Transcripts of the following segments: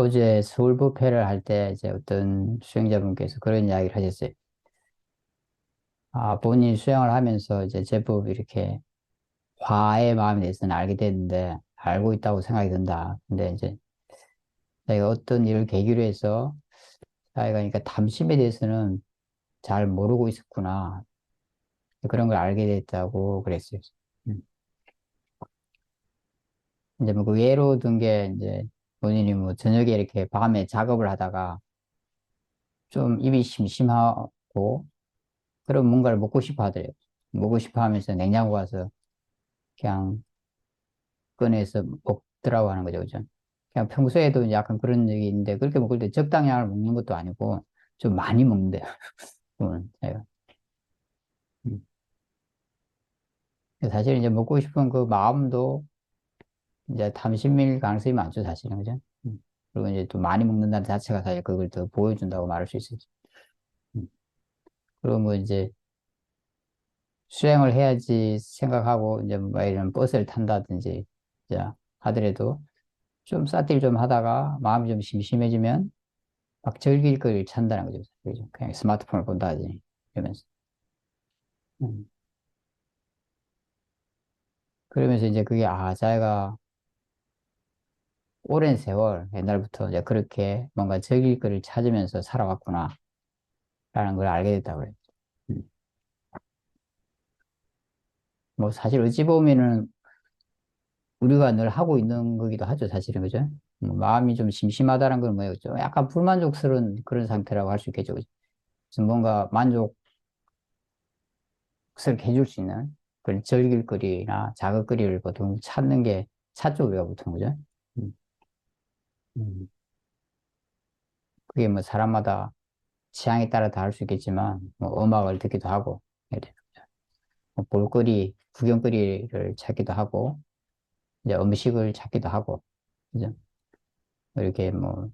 어제 서울 부패를 할 때 이제 어떤 수행자분께서 그런 이야기를 하셨어요. 아, 본인이 수행을 하면서 이제 제법 이렇게 화의 마음에 대해서는 알게 됐는데 알고 있다고 생각이 든다. 근데 이제 자기가 어떤 일을 계기로 해서 자기가 그러니까 탐심에 대해서는 잘 모르고 있었구나. 그런 걸 알게 됐다고 그랬어요. 음. 이제 뭐 그 예로 든 게 이제 본인이 뭐 저녁에 이렇게 밤에 작업을 하다가 좀 입이 심심하고 그런 뭔가를 먹고 싶어 하더래요. 먹고 싶어 하면서 냉장고 가서 그냥 꺼내서 먹더라고 하는 거죠. 그죠? 그냥 평소에도 약간 그런 적이 있는데 그렇게 먹을 때 적당량을 먹는 것도 아니고 좀 많이 먹는데요. 음. 사실 이제 먹고 싶은 그 마음도 이제 탐심일 가능성이 많죠, 사실은. 그죠? 음. 그리고 이제 또 많이 먹는다는 자체가 사실 그걸 더 보여준다고 말할 수 있어요. 음. 그리고 뭐 이제 수행을 해야지 생각하고 이제 뭐 이런 버스를 탄다든지 이제 하더라도 좀 쌀길 좀 하다가 마음이 좀 심심해지면 막 즐길 걸 찾는다는 거죠. 그죠? 그냥 스마트폰을 본다든지 이러면서. 음. 그러면서 이제 그게 아, 자기가 오랜 세월 옛날부터 이제 그렇게 뭔가 즐길 거를 찾으면서 살아왔구나 라는 걸 알게 됐다고 그랬죠. 음. 뭐 사실 어찌 보면은 우리가 늘 하고 있는 거기도 하죠 사실은 그죠? 뭐 마음이 좀 심심하다는 건? 좀 약간 불만족스러운 그런 상태라고 할 수 있겠죠. 그죠? 뭔가 만족스럽게 해줄 수 있는 그런 즐길 거리나 자극거리를 보통 찾는 게 찾죠 우리가 보통 그죠? 음. 음. 그게 뭐 사람마다 취향에 따라 다를 수 있겠지만, 뭐 음악을 듣기도 하고, 뭐 볼거리, 구경거리를 찾기도 하고, 이제 음식을 찾기도 하고, 그죠? 이렇게 뭐,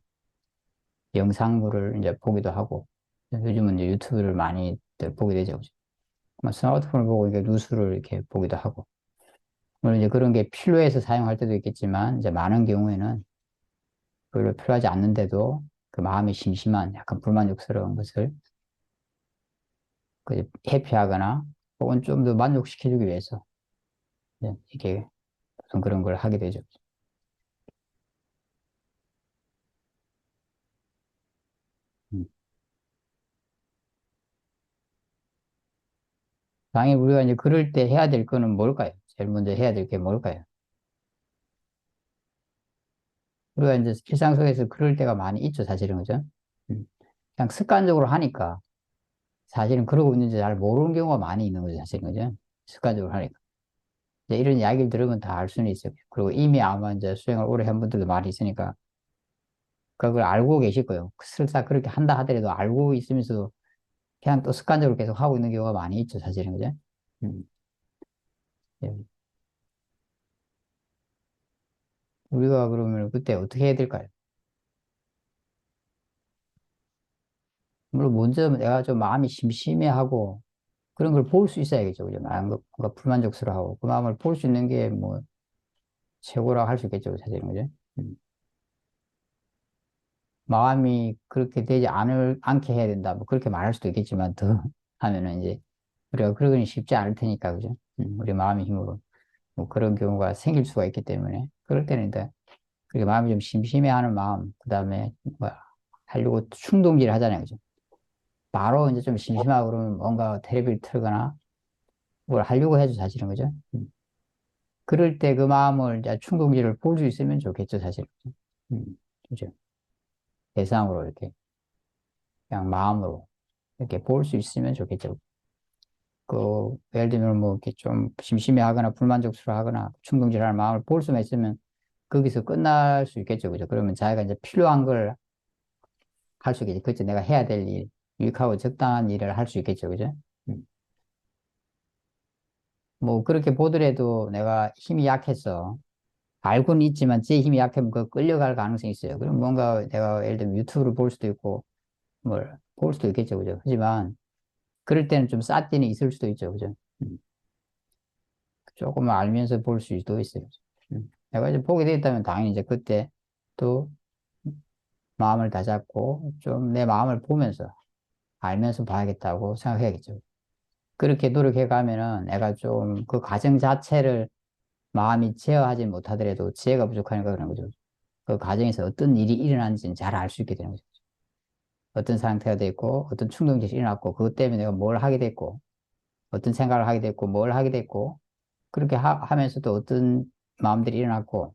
영상물을 이제 보기도 하고, 요즘은 이제 유튜브를 많이 보게 되죠. 뭐 스마트폰을 보고 이게 뉴스를 이렇게 보기도 하고, 물론 이제 그런 게 필요해서 사용할 때도 있겠지만, 이제 많은 경우에는 별로 필요하지 않는데도 그 마음이 심심한 약간 불만족스러운 것을 그 회피하거나 혹은 좀 더 만족시켜주기 위해서 이게 무슨 그런 걸 하게 되죠. 음. 당연히 우리가 이제 그럴 때 해야 될 거는 뭘까요? 제일 먼저 해야 될 게 뭘까요? 우리가 이제 일상 속에서 그럴 때가 많이 있죠, 사실은, 그죠? 음. 그냥 습관적으로 하니까, 사실은 그러고 있는지 잘 모르는 경우가 많이 있는 거죠, 사실은, 그죠? 습관적으로 하니까. 이제 이런 이야기를 들으면 다 알 수는 있어요. 그리고 이미 아마 이제 수행을 오래 한 분들도 많이 있으니까, 그걸 알고 계실 거예요. 설사 그렇게 한다 하더라도 알고 있으면서 그냥 또 습관적으로 계속 하고 있는 경우가 많이 있죠, 사실은, 그죠? 음. 예. 우리가 그러면 그때 어떻게 해야 될까요? 물론 먼저 내가 좀 마음이 심심해하고 그런 걸 볼 수 있어야겠죠. 그죠? 뭔가 불만족스러워하고 그 마음을 볼 수 있는 게 뭐 최고라고 할수 있겠죠. 사실은 그죠? 음. 마음이 그렇게 되지 않을 않게 해야 된다. 뭐 그렇게 말할 수도 있겠지만 더 하면은 이제 우리가 그러기는 쉽지 않을 테니까 그죠? 음, 우리 마음의 힘으로 뭐 그런 경우가 생길 수가 있기 때문에 그럴 때는 이제 그렇게 마음이 좀 심심해하는 마음 그 다음에 뭐 하려고 충동질 하잖아요, 그죠? 바로 이제 좀 심심하고 그러면 뭔가 테레비를 틀거나 뭘 하려고 해죠, 사실은, 그죠? 음. 그럴 때 그 마음을 이제 충동질을 볼 수 있으면 좋겠죠, 사실. 음, 그죠? 대상으로 이렇게, 그냥 마음으로 이렇게 볼 수 있으면 좋겠죠. 그, 예를 들면 뭐 이렇게 좀 심심해 하거나 불만족스러워 하거나 충동질 하는 마음을 볼 수만 있으면 거기서 끝날 수 있겠죠, 그죠? 그러면 자기가 이제 필요한 걸 할 수 있겠지. 그렇죠. 내가 해야 될 일, 유익하고 적당한 일을 할 수 있겠죠. 그죠? 음. 뭐, 그렇게 보더라도 내가 힘이 약해서, 알고는 있지만 제 힘이 약하면 그 끌려갈 가능성이 있어요. 그럼 뭔가 내가 예를 들면 유튜브를 볼 수도 있고, 뭘, 볼 수도 있겠죠. 그죠? 하지만, 그럴 때는 좀 쌌띠는 있을 수도 있죠. 그죠? 음. 조금 알면서 볼 수도 있어요. 음. 내가 이제 보게 되었다면 당연히 이제 그때 또 마음을 다잡고 좀 내 마음을 보면서 알면서 봐야겠다고 생각해야겠죠. 그렇게 노력해 가면은 내가 좀 그 과정 자체를 마음이 제어하지 못하더라도 지혜가 부족하니까 그런 거죠. 그 과정에서 어떤 일이 일어난지는 잘 알 수 있게 되는 거죠. 어떤 상태가 됐고, 어떤 충동이 일어났고, 그것 때문에 내가 뭘 하게 됐고, 어떤 생각을 하게 됐고, 뭘 하게 됐고, 그렇게 하, 면서도 어떤 마음들이 일어났고,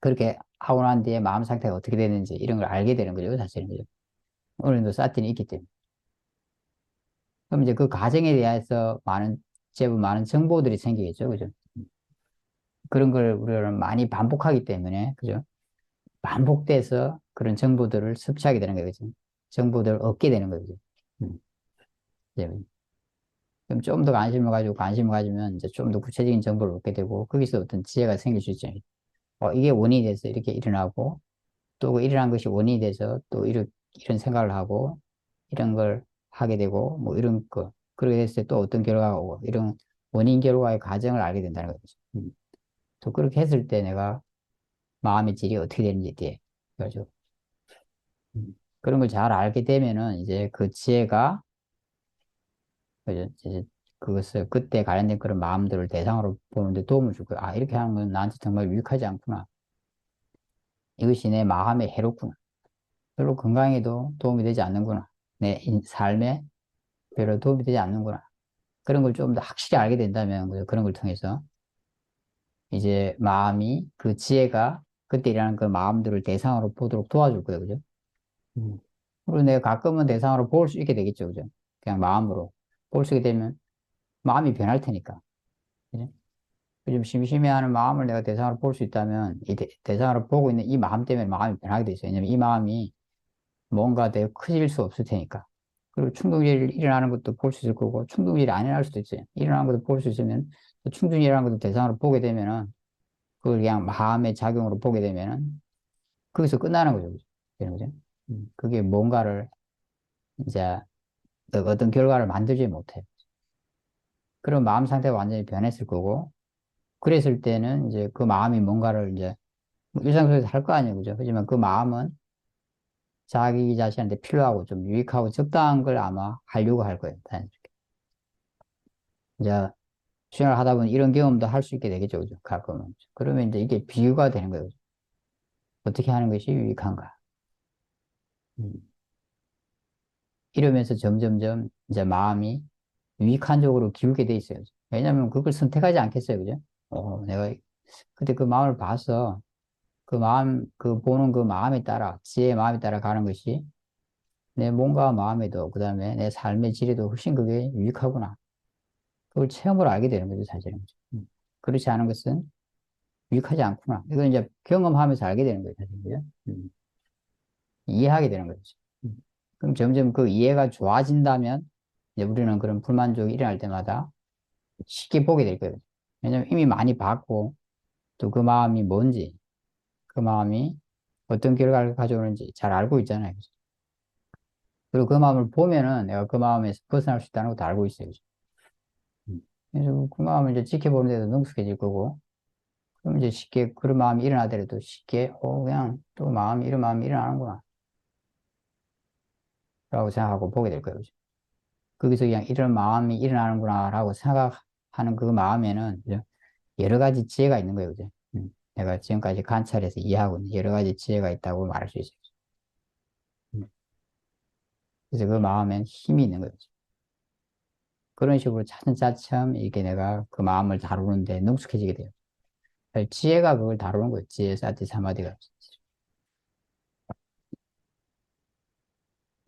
그렇게 하고 난 뒤에 마음 상태가 어떻게 되는지 이런 걸 알게 되는 거죠, 사실은. 어느 정도 사틴이 있기 때문에. 그럼 이제 그 과정에 대해서 많은, 제법 많은 정보들이 생기겠죠, 그죠? 그런 걸 우리는 많이 반복하기 때문에, 그죠? 반복돼서 그런 정보들을 섭취하게 되는 거죠. 정보들을 얻게 되는 거죠. 음. 그럼 좀 더 관심을 가지고 관심을 가지면 이제 좀 더 구체적인 정보를 얻게 되고 거기서 어떤 지혜가 생길 수 있죠. 어, 이게 원인이 돼서 이렇게 일어나고 또 그 일어난 것이 원인이 돼서 또 이런, 이런 생각을 하고 이런 걸 하게 되고 뭐 이런 거 그렇게 됐을 때 또 어떤 결과가 오고 이런 원인 결과의 과정을 알게 된다는 거죠. 음. 또 그렇게 했을 때 내가 마음의 질이 어떻게 되는지에 대해 그죠. 음. 그런 걸 잘 알게 되면은 이제 그 지혜가? 이제 그것을 그때 관련된 그런 마음들을 대상으로 보는데 도움을 줄 거야. 아, 이렇게 하는 건 나한테 정말 유익하지 않구나. 이것이 내 마음에 해롭구나. 별로 건강에도 도움이 되지 않는구나. 내 삶에 별로 도움이 되지 않는구나. 그런 걸 좀 더 확실히 알게 된다면 그런 걸 통해서 이제 마음이 그 지혜가 그때 일어나는 그 마음들을 대상으로 보도록 도와줄 거예요. 그죠? 음. 그리고 내가 가끔은 대상으로 볼 수 있게 되겠죠. 그죠? 그냥 마음으로 볼 수 있게 되면 마음이 변할 테니까. 그죠? 좀 심심해하는 마음을 내가 대상으로 볼 수 있다면 이 대, 상으로 보고 있는 이 마음 때문에 마음이 변하게 돼 있어요. 왜냐면 이 마음이 뭔가 되게 커질 수 없을 테니까. 그리고 충동일이 일어나는 것도 볼 수 있을 거고 충동일이 안 일어날 수도 있어요. 일어나는 것도 볼 수 있으면 충동일이라는 것도 대상으로 보게 되면은 그걸 그냥 마음의 작용으로 보게 되면은 거기서 끝나는 거죠. 되는 거죠. 음, 그게 뭔가를 이제 어떤 결과를 만들지 못해. 그런 마음 상태가 완전히 변했을 거고, 그랬을 때는 이제 그 마음이 뭔가를 이제 뭐 일상 속에서 할 거 아니에요. 그죠? 하지만 그 마음은 자기 자신한테 필요하고 좀 유익하고 적당한 걸 아마 하려고 할 거예요. 자연스럽게. 이제 수행을 하다 보면 이런 경험도 할 수 있게 되겠죠. 그죠? 가끔은. 그러면 이제 이게 비유가 되는 거예요. 어떻게 하는 것이 유익한가. 음. 이러면서 점점점 이제 마음이 유익한 쪽으로 기울게 돼 있어요. 왜냐하면 그걸 선택하지 않겠어요. 그죠? 어, 내가 그때 그 마음을 봐서 그 마음, 그 보는 그 마음에 따라, 지혜의 마음에 따라 가는 것이 내 몸과 마음에도, 그 다음에 내 삶의 질에도 훨씬 그게 유익하구나. 그걸 체험으로 알게 되는 거죠, 사실은. 음. 그렇지 않은 것은 유익하지 않구나. 이건 이제 경험하면서 알게 되는 거죠, 사실은. 음. 이해하게 되는 거죠. 음. 그럼 점점 그 이해가 좋아진다면, 이제 우리는 그런 불만족이 일어날 때마다 쉽게 보게 될 거예요. 왜냐면 이미 많이 봤고, 또 그 마음이 뭔지, 그 마음이 어떤 결과를 가져오는지 잘 알고 있잖아요. 그리고 그 마음을 보면은 내가 그 마음에서 벗어날 수 있다는 것도 알고 있어요. 그래서 그 마음을 이제 지켜보는 데도 능숙해질 거고, 그럼 이제 쉽게 그런 마음이 일어나더라도 쉽게, 어, 그냥 또 마음이, 이런 마음이 일어나는구나. 라고 생각하고 보게 될 거예요. 거기서 그냥 이런 마음이 일어나는구나. 라고 생각하는 그 마음에는 여러 가지 지혜가 있는 거예요. 그죠? 음, 내가 지금까지 관찰해서 이해하고 있는 여러 가지 지혜가 있다고 말할 수 있어요. 음. 그래서 그 마음엔 힘이 있는 거죠. 그런 식으로 차츰차츰 이렇게 내가 그 마음을 다루는데 능숙해지게 돼요. 지혜가 그걸 다루는 거예요. 지혜, 사티, 사마디가.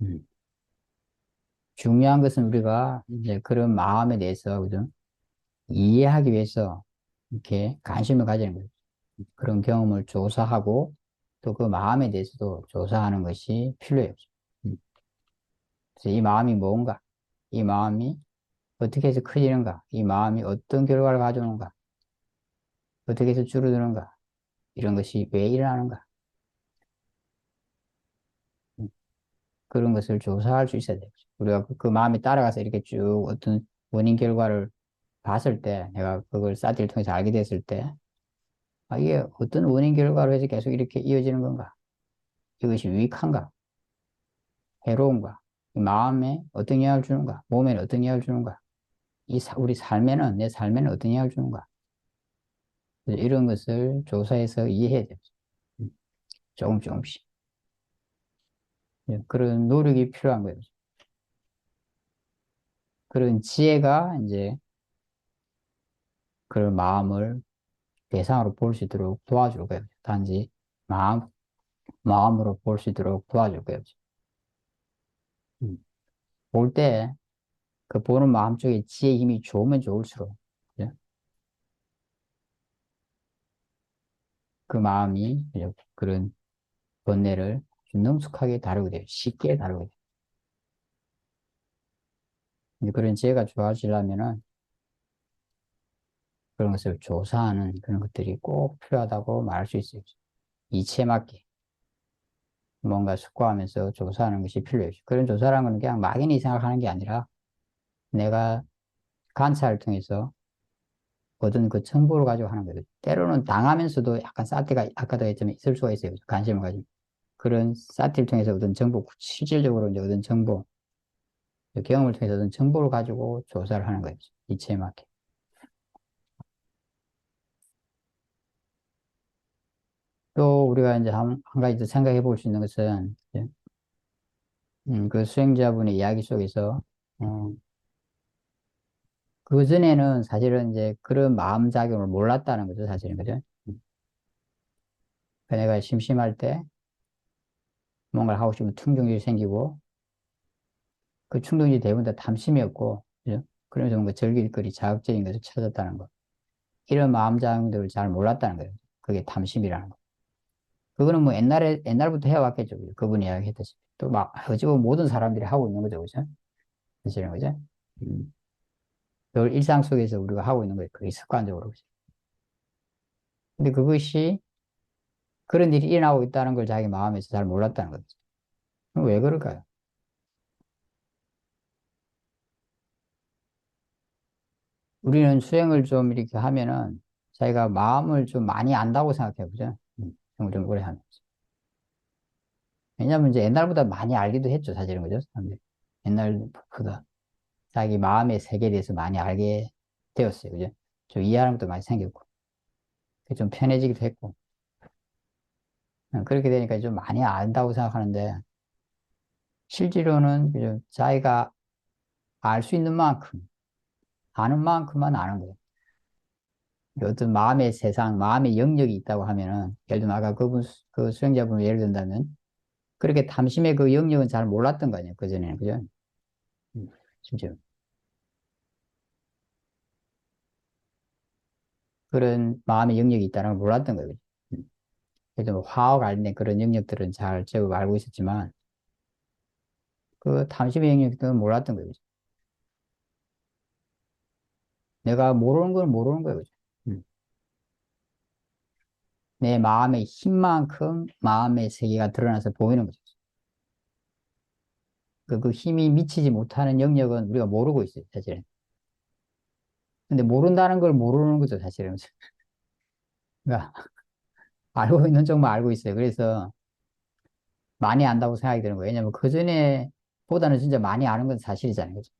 음. 중요한 것은 우리가 이제 그런 마음에 대해서, 그죠? 이해하기 위해서 이렇게 관심을 가지는 거죠. 그런 경험을 조사하고 또 그 마음에 대해서도 조사하는 것이 필요해요. 음. 그래서 이 마음이 뭔가, 이 마음이 어떻게 해서 커지는가? 이 마음이 어떤 결과를 가져오는가? 어떻게 해서 줄어드는가? 이런 것이 왜 일어나는가? 음, 그런 것을 조사할 수 있어야 돼요. 우리가 그, 그 마음에 따라가서 이렇게 쭉 어떤 원인 결과를 봤을 때, 내가 그걸 사디를 통해서 알게 됐을 때, 아, 이게 어떤 원인 결과로 해서 계속 이렇게 이어지는 건가? 이것이 유익한가? 해로운가? 이 마음에 어떤 영향을 주는가? 몸에 어떤 영향을 주는가? 이 사, 우리 삶에는, 내 삶에는 어떤 영향을 주는가? 이런 것을 조사해서 이해해야 돼요. 음, 조금 조금씩. 예, 그런 노력이 필요한 거예요. 그런 지혜가 이제 그런 마음을 대상으로 볼 수 있도록 도와줄 거예요. 단지 마음, 마음으로 볼 수 있도록 도와줄 거예요. 음. 볼 때 그 보는 마음 쪽에 지혜 힘이 좋으면 좋을수록 그죠? 그 마음이 그런 번뇌를 능숙하게 다루게 돼요. 쉽게 다루게 돼요. 그런 지혜가 좋아지려면은 그런 것을 조사하는 그런 것들이 꼭 필요하다고 말할 수 있어요. 이치에 맞게 뭔가 숙고하면서 조사하는 것이 필요해요. 그런 조사라는 건 그냥 막연히 생각하는 게 아니라 내가 관찰을 통해서 얻은 그 정보를 가지고 하는 거죠. 때로는 당하면서도 약간 사태가 아까도 했지만 있을 수가 있어요. 관심을 가지고. 그런 사태를 통해서 얻은 정보, 실질적으로 이제 얻은 정보, 경험을 통해서 얻은 정보를 가지고 조사를 하는 거죠. 이치에 맞게. 또 우리가 이제 한, 한 가지 더 생각해 볼 수 있는 것은, 음, 그 수행자분의 이야기 속에서, 어, 그전에는 사실은 이제 그런 마음 작용을 몰랐다는 거죠, 사실은. 그죠? 음. 그 내가 심심할 때 뭔가를 하고 싶으면 충동이 생기고, 그 충동이 대부분 다 탐심이었고, 그죠? 그러면서 뭔가 즐길 거리, 자극적인 것을 찾았다는 거. 이런 마음 작용들을 잘 몰랐다는 거예요. 그게 탐심이라는 거. 그거는 뭐 옛날에, 옛날부터 해왔겠죠. 그분이 이야기했듯이. 또 막, 어찌 보면 모든 사람들이 하고 있는 거죠. 그죠? 사실은, 그죠? 음. 늘 일상 속에서 우리가 하고 있는 거예요. 그게 습관적으로. 근데 그것이 그런 일이 일어나고 있다는 걸 자기 마음에서 잘 몰랐다는 거죠. 왜 그럴까요? 우리는 수행을 좀 이렇게 하면은 자기가 마음을 좀 많이 안다고 생각해요. 그죠? 수행을 좀 오래 하면서. 왜냐면 이제 옛날보다 많이 알기도 했죠. 사실은. 그죠? 옛날보다. 자기 마음의 세계에 대해서 많이 알게 되었어요. 그죠? 좀 이해하는 것도 많이 생겼고. 좀 편해지기도 했고. 어, 그렇게 되니까 좀 많이 안다고 생각하는데, 실제로는? 자기가 알 수 있는 만큼, 아는 만큼만 아는 거예요. 어떤 마음의 세상, 마음의 영역이 있다고 하면은, 예를 들면 아까 그분, 그 수행자분을 예를 든다면, 그렇게 탐심의 그 영역은 잘 몰랐던 거 아니에요. 그전에는. 그죠? 심지어. 그런 마음의 영역이 있다는 걸 몰랐던 거예요. 음. 그래서 뭐 화학 관련된 그런 영역들은 잘 제법 알고 있었지만, 그 탐심의 영역들은 몰랐던 거예요. 내가 모르는 걸 모르는 거예요. 음. 내 마음의 힘만큼 마음의 세계가 드러나서 보이는 거죠. 그, 그 힘이 미치지 못하는 영역은 우리가 모르고 있어요, 사실은. 근데 모른다는 걸 모르는 거죠, 사실은. 그러니까, 알고 있는 쪽만 알고 있어요. 그래서 많이 안다고 생각이 드는 거예요. 왜냐면 그 전에 보다는 진짜 많이 아는 건 사실이잖아요. 그죠?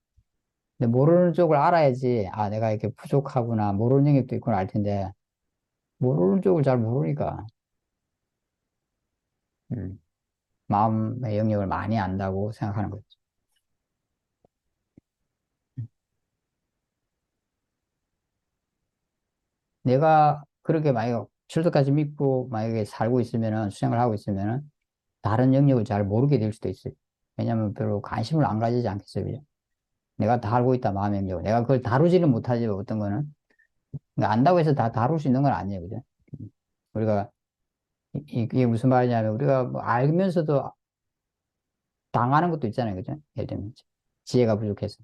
근데 모르는 쪽을 알아야지, 아, 내가 이렇게 부족하구나, 모르는 영역도 있구나 알 텐데, 모르는 쪽을 잘 모르니까. 음. 마음의 영역을 많이 안다고 생각하는 거죠. 내가 그렇게 만약 출석까지 믿고 만약에 살고 있으면은 수행을 하고 있으면은 다른 영역을 잘 모르게 될 수도 있어요. 왜냐면 별로 관심을 안 가지지 않겠어요. 내가 다 알고 있다, 마음의 영역을. 내가 그걸 다루지는 못하지, 어떤 거는. 그러니까 안다고 해서 다 다룰 수 있는 건 아니에요. 그죠? 우리가, 이게 무슨 말이냐면, 우리가 뭐 알면서도 당하는 것도 있잖아요. 그죠? 예를 들면, 지혜가 부족해서.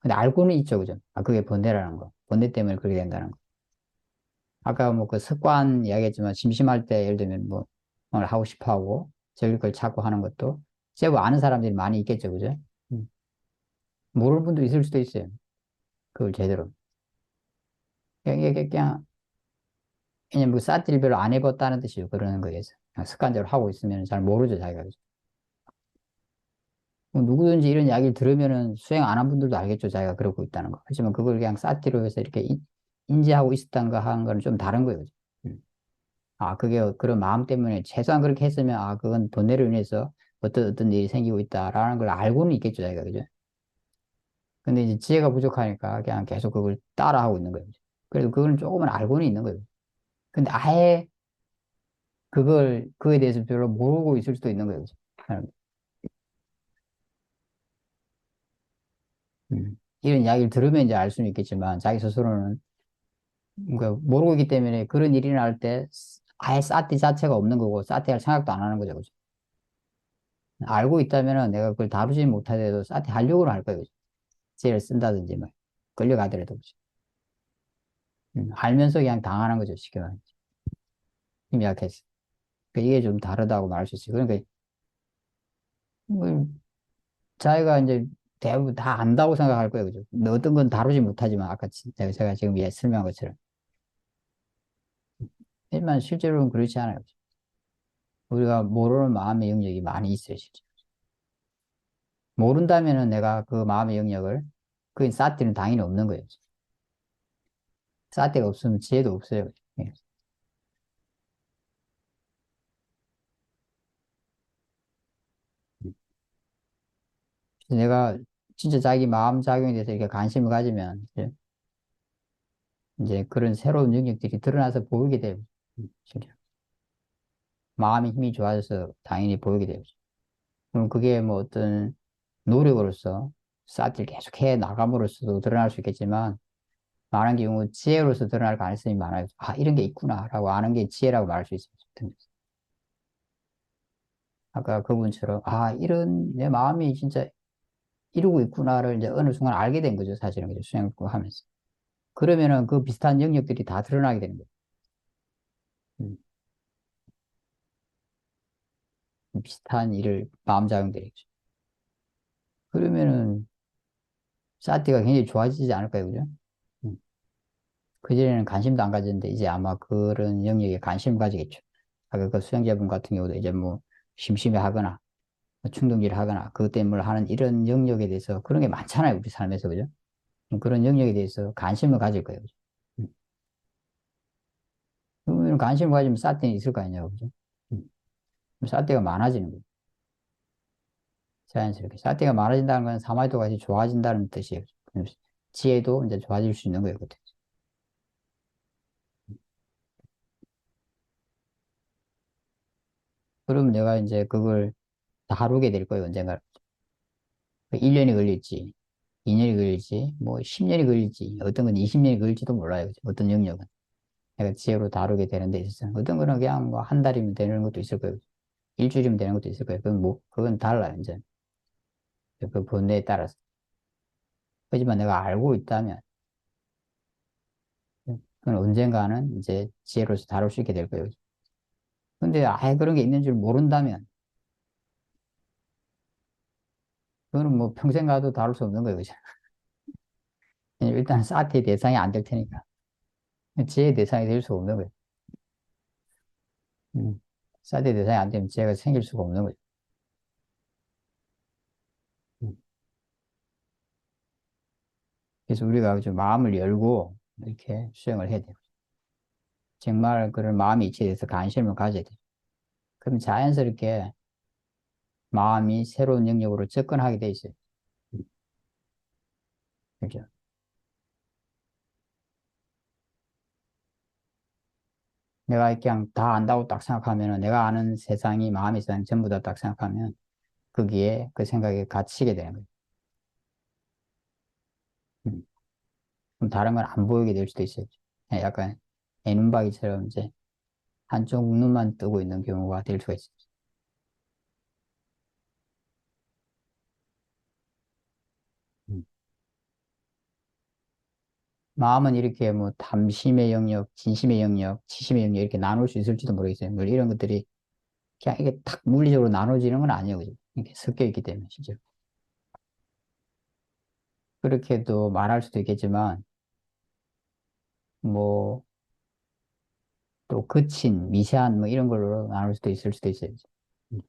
근데 알고는 있죠. 그죠? 아, 그게 번뇌라는 거. 번뇌 때문에 그렇게 된다는 거. 아까 뭐 그 습관 이야기했지만, 심심할 때 예를 들면 뭐, 오늘 하고 싶어 하고, 즐길 걸 찾고 하는 것도, 제법 아는 사람들이 많이 있겠죠. 그죠? 음. 모르는 분도 있을 수도 있어요. 그걸 제대로. 그냥, 이게 그냥, 왜냐면 그 사티를 별로 안 해봤다는 뜻이죠. 그러는 거에서. 습관대로 하고 있으면 잘 모르죠, 자기가. 뭐 누구든지 이런 이야기를 들으면은 수행 안 한 분들도 알겠죠, 자기가 그러고 있다는 거. 하지만 그걸 그냥 사티로 해서 이렇게 인지하고 거 하는 거는 좀 다른 거예요. 음. 아, 그게 그런 마음 때문에 최소한 그렇게 했으면, 아, 그건 돈내로 인해서 어떤 어떤 일이 생기고 있다라는 걸 알고는 있겠죠, 자기가. 그죠? 근데 이제 지혜가 부족하니까 그냥 계속 그걸 따라하고 있는 거예요. 그래서 그거는 조금은 알고는 있는 거예요. 근데 아예 그걸, 그에 대해서 별로 모르고 있을 수도 있는 거예요. 음. 이런 이야기를 들으면 이제 알 수는 있겠지만 자기 스스로는 그러니까 모르고 있기 때문에 그런 일이 날 때 아예 사티 자체가 없는 거고 사티 할 생각도 안 하는 거죠. 그죠? 알고 있다면 내가 그걸 다루지 못하더라도 사티 하려고 할 거예요. 지 혜를 쓴다든지 뭐 끌려가더라도 그죠? 음, 알면서 그냥 당하는 거죠. 쉽게 말해서. 힘이 약해서. 그러니까 이게 좀 다르다고 말할 수 있어요. 그러니까 뭐 자기가 이제 대부분 다 안다고 생각할 거예요. 그죠? 어떤 건 다루지 못하지만 아까 제가, 지금 예, 설명한 것처럼. 하지만 실제로는 그렇지 않아요. 우리가 모르는 마음의 영역이 많이 있어요, 실제. 모른다면은 내가 그 마음의 영역을, 그 사티는 당연히 없는 거예요. 사티가 없으면 지혜도 없어요. 예. 내가 진짜 자기 마음 작용에 대해서 이렇게 관심을 가지면 이제, 이제 그런 새로운 영역들이 드러나서 보이게. 진짜. 마음의 힘이 좋아져서 당연히 보이게 돼요. 그럼 그게 뭐 어떤 노력으로서 쌓기를 계속 해 나감으로써도 드러날 수 있겠지만 많은 경우 지혜로서 드러날 가능성이 많아요. 아, 이런 게 있구나라고 아는 게 지혜라고 말할 수 있습니다. 아까 그분처럼 아, 이런 내 마음이 진짜 이루고 있구나를 이제 어느 순간 알게 된 거죠. 사실은 그죠. 수행을 하면서. 그러면은 그 비슷한 영역들이 다 드러나게 되는 거예요. 음. 비슷한 일을 마음 작용들이죠. 그러면은 사티가 굉장히 좋아지지 않을까요? 그죠? 음. 그전에는 관심도 안 가졌는데 이제 아마 그런 영역에 관심을 가지겠죠. 그 수행자분 같은 경우도 이제 뭐 심심해 하거나 충동질을 하거나 그것 때문에 하는 이런 영역에 대해서 그런 게 많잖아요. 우리 삶에서. 그죠? 그런 영역에 대해서 관심을 가질 거예요. 그죠? 음. 관심을 가지면 싸대는 있을 거 아니냐고. 그죠? 음. 싸대가 많아지는 거예요. 자연스럽게. 싸대가 많아진다는 건 사마이도가 이제 좋아진다는 뜻이에요. 지혜도 이제 좋아질 수 있는 거예요. 그럼 내가 이제 그걸 다루게 될 거예요, 언젠가. 1년이 걸릴지, 2년이 걸릴지, 뭐 10년이 걸릴지, 어떤 건 20년이 걸릴지도 몰라요. 어떤 영역은. 내가 지혜로 다루게 되는 데 있어서. 어떤 거는 그냥 뭐 한 달이면 되는 것도 있을 거예요. 일주일이면 되는 것도 있을 거예요. 그건 뭐, 그건 달라요, 이제. 그 본내에 따라서. 하지만 내가 알고 있다면, 그건 언젠가는 이제 지혜로서 다룰 수 있게 될 거예요. 근데 아예 그런 게 있는 줄 모른다면, 그거는 뭐 평생 가도 다룰 수 없는 거예요. 그죠? 일단 사티 대상이 안 될 테니까. 지혜 대상이 될 수 없는 거예요. 음, 사티 대상이 안 되면 지혜가 생길 수가 없는 거죠. 그래서 우리가 좀 마음을 열고 이렇게 수행을 해야 돼요. 정말 그런 마음의 이치에 대해서 관심을 가져야 돼요. 그럼 자연스럽게 마음이 새로운 영역으로 접근하게 돼 있어요. 그죠? 내가 그냥 다 안다고 딱 생각하면 내가 아는 세상이 마음의 세상 전부 다 딱 생각하면 거기에 그 생각에 갇히게 되는 거예요. 음. 그럼 다른 건안 보이게 될 수도 있어요. 약간 애눈박이처럼 이제 한쪽 눈만 뜨고 있는 경우가 될 수가 있어요. 마음은 이렇게 뭐 담심의 영역, 진심의 영역, 치심의 영역 이렇게 나눌 수 있을지도 모르겠어요. 뭐 이런 것들이 그냥 이게 딱 물리적으로 나눠지는 건 아니에요. 그죠? 이렇게 섞여 있기 때문에 실제로. 그렇게도 말할 수도 있겠지만 뭐 또 그친, 미세한 뭐 이런 걸로 나눌 수도 있을 수도 있어요. 음.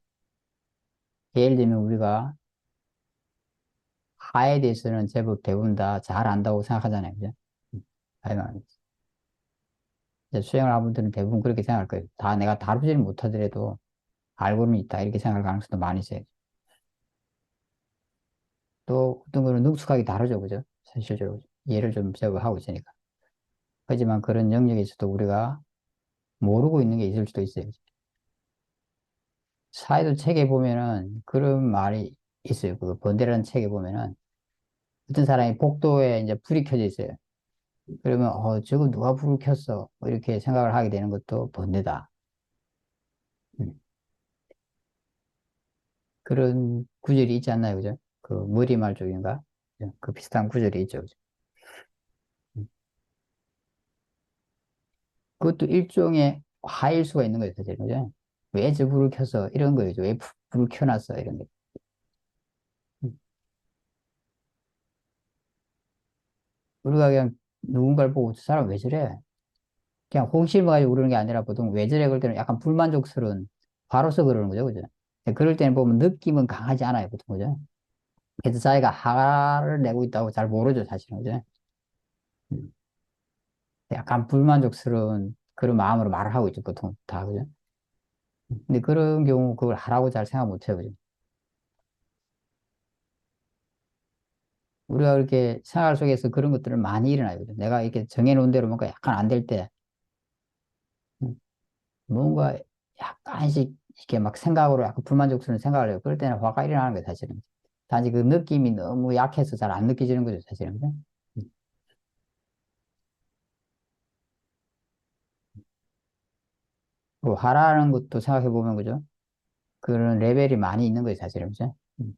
예를 들면 우리가 하에 대해서는 제법 대부분 다 잘 안다고 생각하잖아요. 그죠? 수행을 하는 분들은 대부분 그렇게 생각할 거예요. 다 내가 다루지는 못하더라도 알고는 있다. 이렇게 생각할 가능성도 많이 있어요. 또 어떤 거는 능숙하게 다르죠. 그죠? 현실적으로. 이해를 좀 제법 하고 있으니까. 하지만 그런 영역에서도 우리가 모르고 있는 게 있을 수도 있어요. 사회도 책에 보면은 그런 말이 있어요. 그 번데라는 책에 보면은 어떤 사람이 복도에 이제 불이 켜져 있어요. 그러면 어 저거 누가 불을 켰어? 뭐 이렇게 생각을 하게 되는 것도 번뇌다. 음. 그런 구절이 있지 않나요, 그죠? 그 머리말 쪽인가? 그 비슷한 구절이 있죠? 음. 그것도 일종의 화일 수가 있는 거예요, 사실, 그죠? 왜 저 불을 켜서 이런 거죠. 왜 불을 켜놨어? 이런 거. 음. 우리가 그냥 누군가를 보고 저 사람 왜 저래? 그냥 호기심을 가지고 그러는 게 아니라 보통 왜 저래 그럴 때는 약간 불만족스러운 화로서 그러는 거죠, 그죠? 그럴 때는 보면 느낌은 강하지 않아요, 보통, 그죠? 자기가 화를 내고 있다고 잘 모르죠, 사실은, 그죠? 음. 약간 불만족스러운 그런 마음으로 말을 하고 있죠, 보통 다, 그죠? 근데 그런 경우 그걸 하라고 잘 생각 못 해요, 그죠? 우리가 그렇게 생활 속에서 그런 것들을 많이 일어나요. 그죠? 내가 이렇게 정해놓은 대로 뭔가 약간 안 될 때, 음, 뭔가 약간씩 이렇게 막 생각으로 약간 불만족스러운 생각을 해요. 그럴 때는 화가 일어나는 거예요, 사실은. 단지 그 느낌이 너무 약해서 잘 안 느껴지는 거죠, 사실은. 뭐 화라는 것도 생각해 보면, 그죠? 그런 레벨이 많이 있는 거예요, 사실은. 그죠? 음,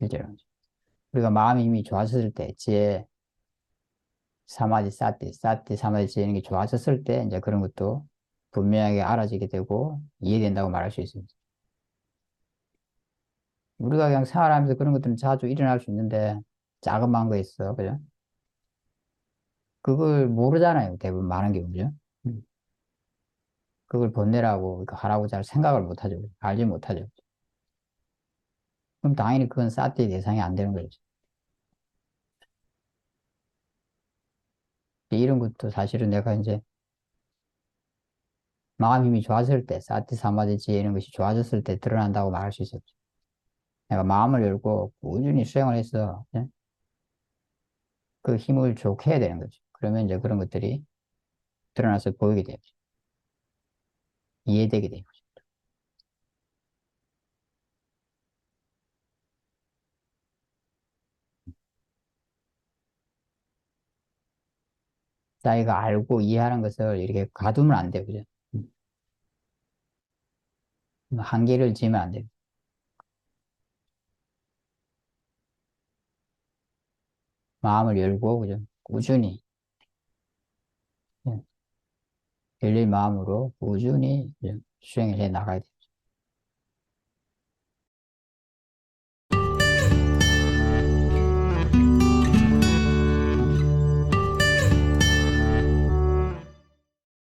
실제로. 우리가 마음이 이미 좋아졌을 때, 지혜, 사마디, 사티, 사티, 사마디, 지혜 이런 게 좋아졌을 때, 이제 그런 것도 분명하게 알아지게 되고 이해된다고 말할 수 있습니다. 우리가 그냥 생활하면서 그런 것들은 자주 일어날 수 있는데, 자그마한 거 있어, 그죠? 그걸 모르잖아요, 대부분 많은 경우, 그죠? 음. 그걸 번뇌라고, 하라고 잘 생각을 못 하죠. 알지 못하죠. 그럼 당연히 그건 사티의 대상이 안 되는 거죠. 이런 것도 사실은 내가 이제 마음 힘이 좋아졌을 때, 사티 사마디 지혜 이런 것이 좋아졌을 때 드러난다고 말할 수 있었죠. 내가 마음을 열고 꾸준히 수행을 해서 네? 그 힘을 좋게 해야 되는 거죠. 그러면 이제 그런 것들이 드러나서 보이게 되죠. 이해되게 되는 거죠. 자기가 알고 이해하는 것을 이렇게 가두면 안 돼요. 그죠? 음. 한계를 지으면 안 돼요. 마음을 열고, 그죠? 꾸준히, 예. 열린 마음으로 꾸준히 수행을 해 나가야 돼.